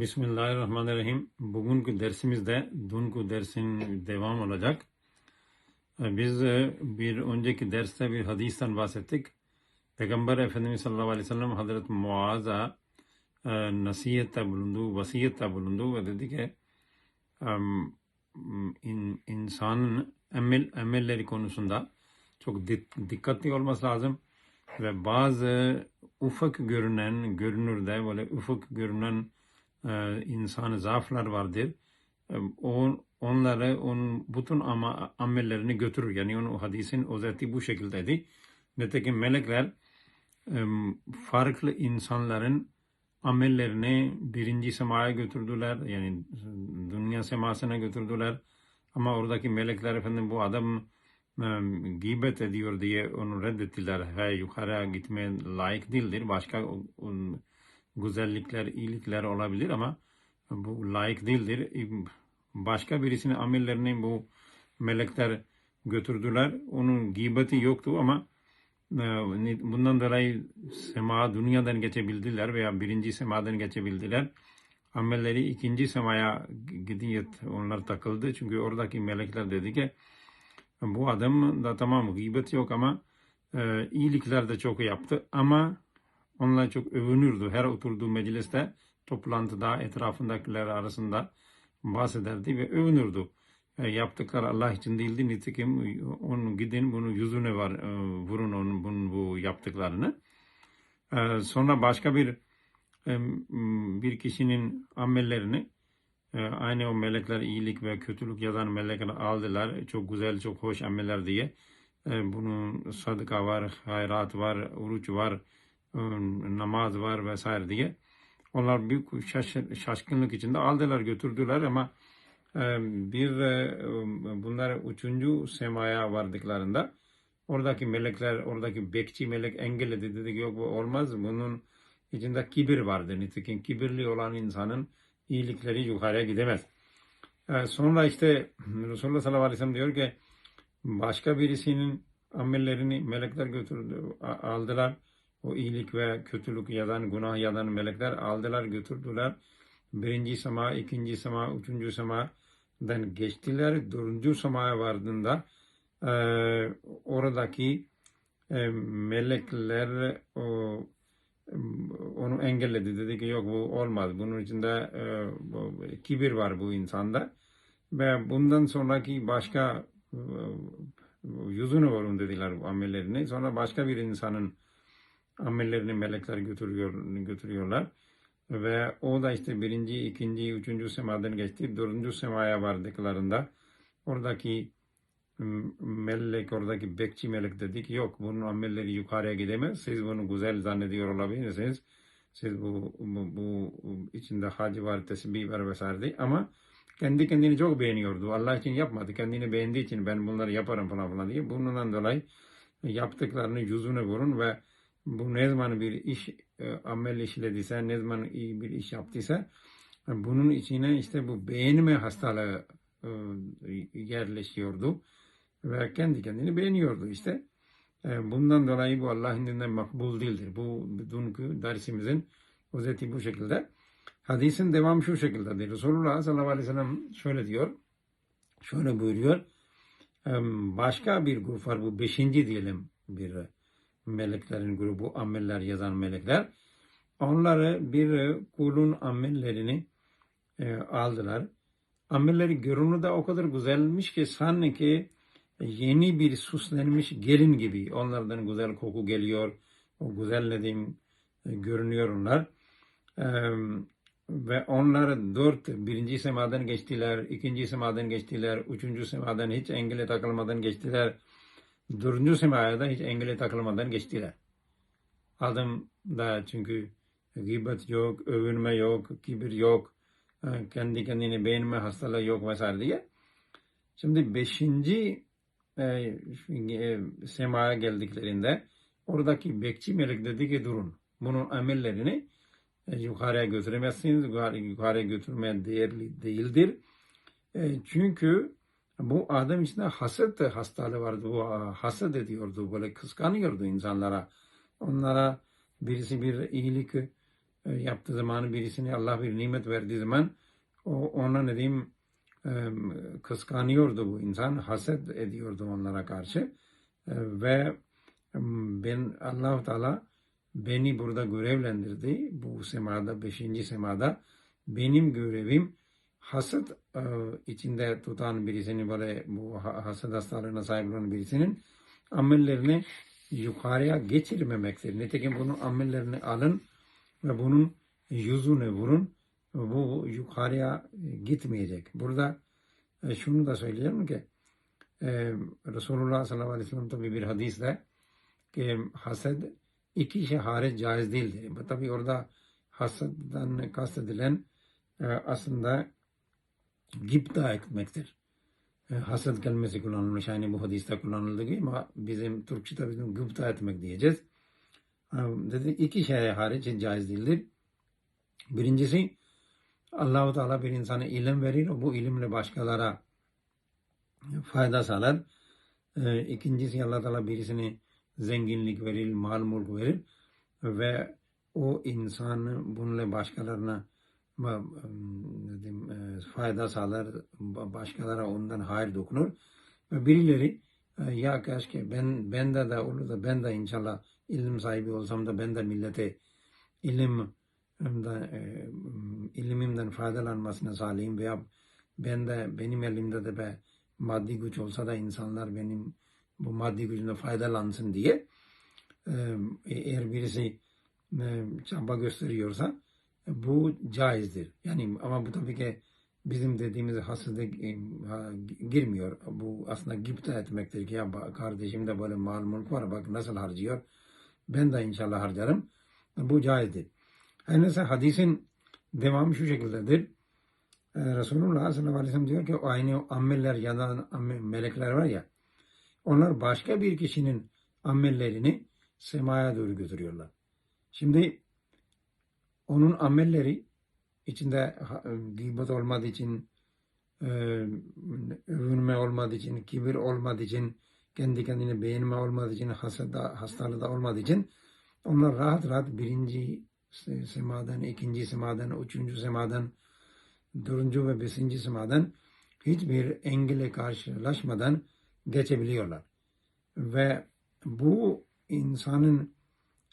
Bismillahirrahmanirrahim. Bugünkü dersimizde dünkü dersin devam olacak. Ee, Biz e, bir önceki derste bir hadisten bahsettik. Peygamber Efendimiz sallallahu aleyhi ve sellem Hazreti Muaz'a e, nasihette bulundu, vasiyette bulundu ve dedi ki in, insanın emel, emelleri konusunda çok dik- dikkatli olması lazım ve bazı ufak görünen, görünürde böyle ufak görünen e, insan zaaflar vardır. E, o, onları, onun bütün ama amellerini götürür. Yani onun hadisin özeti bu şekildeydi. Nitekim melekler e, farklı insanların amellerini birinci semaya götürdüler. Yani dünya semasına götürdüler. Ama oradaki melekler efendim bu adam gıybet ediyor diye onu reddettiler. He, yukarıya gitmeye layık değildir. Başka güzellikler, iyilikler olabilir ama bu layık değildir. Başka birisinin amellerini bu melekler götürdüler. Onun gıybeti yoktu ama e, bundan dolayı sema dünyadan geçebildiler veya birinci semadan geçebildiler. Amelleri ikinci semaya gidiyet onlar takıldı. Çünkü oradaki melekler dedi ki bu adam da tamam gıybet yok ama e, iyilikler de çok yaptı ama Onunla çok övünürdü. Her oturduğu mecliste, toplantıda, etrafındakiler arasında bahsederdi ve övünürdü. E, yaptıkları Allah için değildi. Nitekim onu gidin bunu yüzüne var, e, vurun onun bunun bu yaptıklarını. E, sonra başka bir e, bir kişinin amellerini e, aynı o melekler iyilik ve kötülük yazan melekler aldılar. Çok güzel, çok hoş ameller diye. E, bunun sadıka var, hayrat var, oruç var, namaz var vesaire diye. Onlar büyük şaş- şaşkınlık içinde aldılar götürdüler ama e, bir e, bunlar üçüncü semaya vardıklarında oradaki melekler, oradaki bekçi melek engelledi dedi ki yok bu olmaz bunun içinde kibir vardı. Nitekim kibirli olan insanın iyilikleri yukarıya gidemez. Sonra işte Resulullah sallallahu aleyhi ve sellem diyor ki başka birisinin amellerini melekler götürdü, aldılar. O iyilik ve kötülük yazan, günah yazan melekler aldılar, götürdüler. Birinci sema, ikinci sema, üçüncü semadan geçtiler. Dördüncü semaya vardığında e, oradaki e, melekler o, onu engelledi. Dedi ki yok bu olmaz. Bunun içinde e, bu, kibir var bu insanda. Ve bundan sonraki başka e, yüzünü vurun dediler amellerini. Sonra başka bir insanın amellerini melekler götürüyor, götürüyorlar. Ve o da işte birinci, ikinci, üçüncü semadan geçti. Dördüncü semaya vardıklarında oradaki melek, oradaki bekçi melek dedi ki yok bunun amelleri yukarıya gidemez. Siz bunu güzel zannediyor olabilirsiniz. Siz bu, bu, bu içinde hacı var, tesbih var vesaire. Ama kendi kendini çok beğeniyordu. Allah için yapmadı. Kendini beğendiği için ben bunları yaparım falan falan diye. Bundan dolayı yaptıklarını yüzüne vurun ve bu ne zaman bir iş e, amel işlediyse, ne zaman iyi bir iş yaptıysa e, bunun içine işte bu beğenme hastalığı e, yerleşiyordu ve kendi kendini beğeniyordu işte. Bundan dolayı bu Allah'ın indinde makbul değildir. Bu dünkü dersimizin özeti bu şekilde. Hadisin devamı şu şekildedir. Resulullah sallallahu aleyhi ve sellem şöyle diyor. Şöyle buyuruyor. Başka bir grup var bu beşinci diyelim bir meleklerin grubu ameller yazan melekler. Onları bir kulun amellerini e, aldılar. Amelleri görünürde o kadar güzelmiş ki sanki yeni bir süslenmiş gelin gibi. Onlardan güzel koku geliyor. O güzellediğim e, görünüyor onlar. E, ve onlar dört birinci semadan geçtiler, ikinci semadan geçtiler, üçüncü semadan hiç engele takılmadan geçtiler. Dördüncü semaya hiç engele takılmadan geçtiler. Adam da çünkü gıybet yok, övünme yok, kibir yok, e, kendi kendini beğenme hastalığı yok vesaire diye. Şimdi beşinci e, e, semaya geldiklerinde oradaki bekçi melek dedi ki durun. Bunun amellerini e, yukarıya götüremezsiniz. Yukarı, yukarıya götürmeye değerli değildir. E, çünkü bu adam içinde haset hastalığı vardı. Bu haset ediyordu. Böyle kıskanıyordu insanlara. Onlara birisi bir iyilik e, yaptığı zaman birisine Allah bir nimet verdiği zaman o ona ne diyeyim e, kıskanıyordu bu insan, haset ediyordu onlara karşı E, ve ben Allah Teala beni burada görevlendirdi bu semada beşinci semada benim görevim haset e, içinde tutan birisini böyle bu ha- haset hastalığına sahip olan birisinin amellerini yukarıya geçirmemektir. Nitekim bunun amellerini alın ve bunun yüzüne vurun. Bu yukarıya gitmeyecek. Burada e, şunu da söyleyeyim ki e, Resulullah sallallahu aleyhi ve sellem tabi bir hadiste ki hased iki şey hariç caiz değildir. Tabi orada hasedden kastedilen e, aslında gipta etmektir. E, hased kelimesi kullanılmış. Yani bu hadiste kullanıldığı gibi ama bizim Türkçe'de bizim gıpta etmek diyeceğiz. E, Dedi iki şey hariç caiz değildir. Birincisi Allahu Teala bir insana ilim verir. Bu ilimle başkalara fayda sağlar. E, İkincisi Allah Teala birisine zenginlik verir, mal mulk verir ve o insan bununla başkalarına e, fayda sağlar, ba- başkalara ondan hayır dokunur. Ve birileri e, ya keşke ben bende de olur da ben de inşallah ilim sahibi olsam da ben de millete ilim da, e, ilimimden faydalanmasını sağlayayım veya ben de benim elimde de be maddi güç olsa da insanlar benim bu maddi gücüne faydalansın diye eğer birisi çaba gösteriyorsa bu caizdir. Yani ama bu tabii ki bizim dediğimiz hasıda e, girmiyor. Bu aslında gıpta etmektir ki ya kardeşim de böyle mal mülk var bak nasıl harcıyor. Ben de inşallah harcarım. Bu caizdir. Her neyse hadisin devamı şu şekildedir. Ee, Resulullah sallallahu aleyhi ve sellem diyor ki o aynı ameller ya da melekler var ya onlar başka bir kişinin amellerini semaya doğru götürüyorlar. Şimdi onun amelleri içinde ha- gıybet olmadığı için, e, övünme olmadığı için, kibir olmadığı için, kendi kendini beğenme olmadığı için, hasada, hastalığı olmadığı için onlar rahat rahat birinci se- semadan, ikinci semadan, üçüncü semadan, dördüncü ve beşinci semadan hiçbir engele karşılaşmadan geçebiliyorlar. Ve bu insanın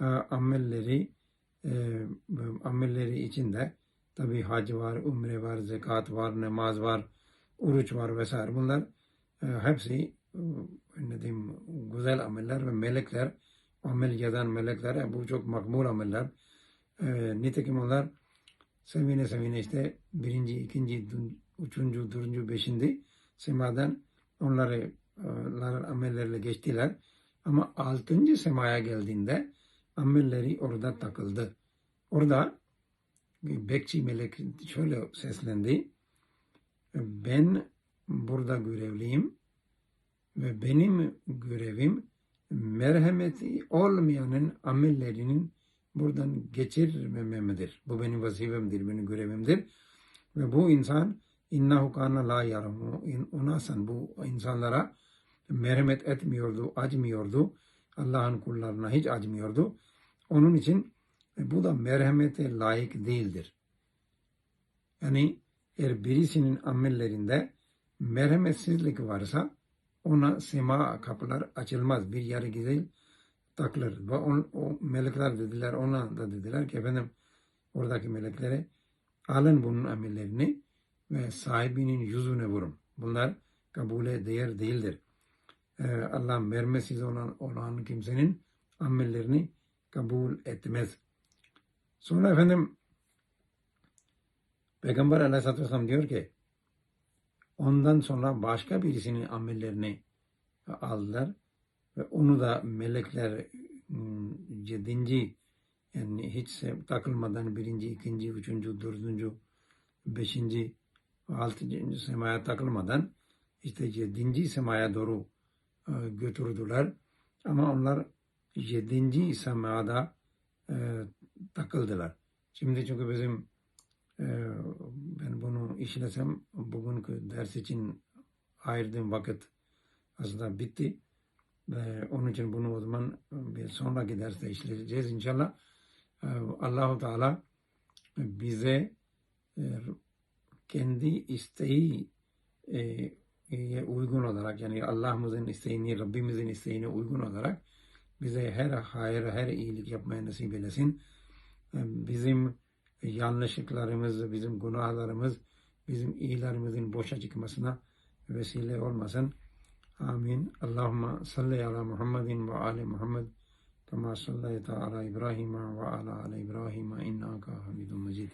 e, amelleri e, amelleri içinde tabi hac var, umre var, zekat var, namaz var, oruç var vesaire. Bunlar e, hepsi e, ne diyeyim, güzel ameller ve melekler, amel yazan melekler. e, Bu çok makbul ameller. E, nitekim onlar sevine sevine işte birinci, ikinci, üçüncü, dördüncü, beşinci semadan onları onların amelleriyle geçtiler. Ama altıncı semaya geldiğinde amelleri orada takıldı. Orada bir bekçi melek şöyle seslendi. Ben burada görevliyim ve benim görevim merhameti olmayanın amellerinin buradan geçirmemedir. Bu benim vazifemdir, benim görevimdir. Ve bu insan innahu kana la yaramu unasan bu insanlara merhamet etmiyordu, acmıyordu. Allah'ın kullarına hiç acmıyordu. Onun için e, bu da merhamete layık değildir. Yani eğer birisinin amellerinde merhametsizlik varsa ona sema kapılar açılmaz. Bir yarı güzel takılır. Ve on, o melekler dediler, ona da dediler ki efendim oradaki meleklere alın bunun amellerini ve sahibinin yüzüne vurun. Bunlar kabule değer değildir. Ee, Allah mermesiz olan, olan kimsenin amellerini kabul etmez. Sonra efendim Peygamber aleyhissalatü vesselam diyor ki ondan sonra başka birisinin amellerini aldılar ve onu da melekler ım, yedinci yani hiç takılmadan birinci, ikinci, üçüncü, dördüncü, beşinci, altıncı semaya takılmadan işte yedinci semaya doğru e, götürdüler. Ama onlar yedinci semada e, takıldılar. Şimdi çünkü bizim e, ben bunu işlesem bugünkü ders için ayırdığım vakit aslında bitti. Ve onun için bunu o zaman bir sonraki derste işleyeceğiz inşallah. Ee, Allahu Teala bize e, kendi isteği e, e, uygun olarak yani Allah'ımızın isteğini, Rabbimizin isteğine uygun olarak bize her hayır, her iyilik yapmaya nasip eylesin. Bizim yanlışlıklarımız, bizim günahlarımız, bizim iyilerimizin boşa çıkmasına vesile olmasın. Amin. Allahümme salli ala Muhammedin ve ali Muhammed kema sallayta ala İbrahim ve ala ali İbrahim innaka hamidun mecid.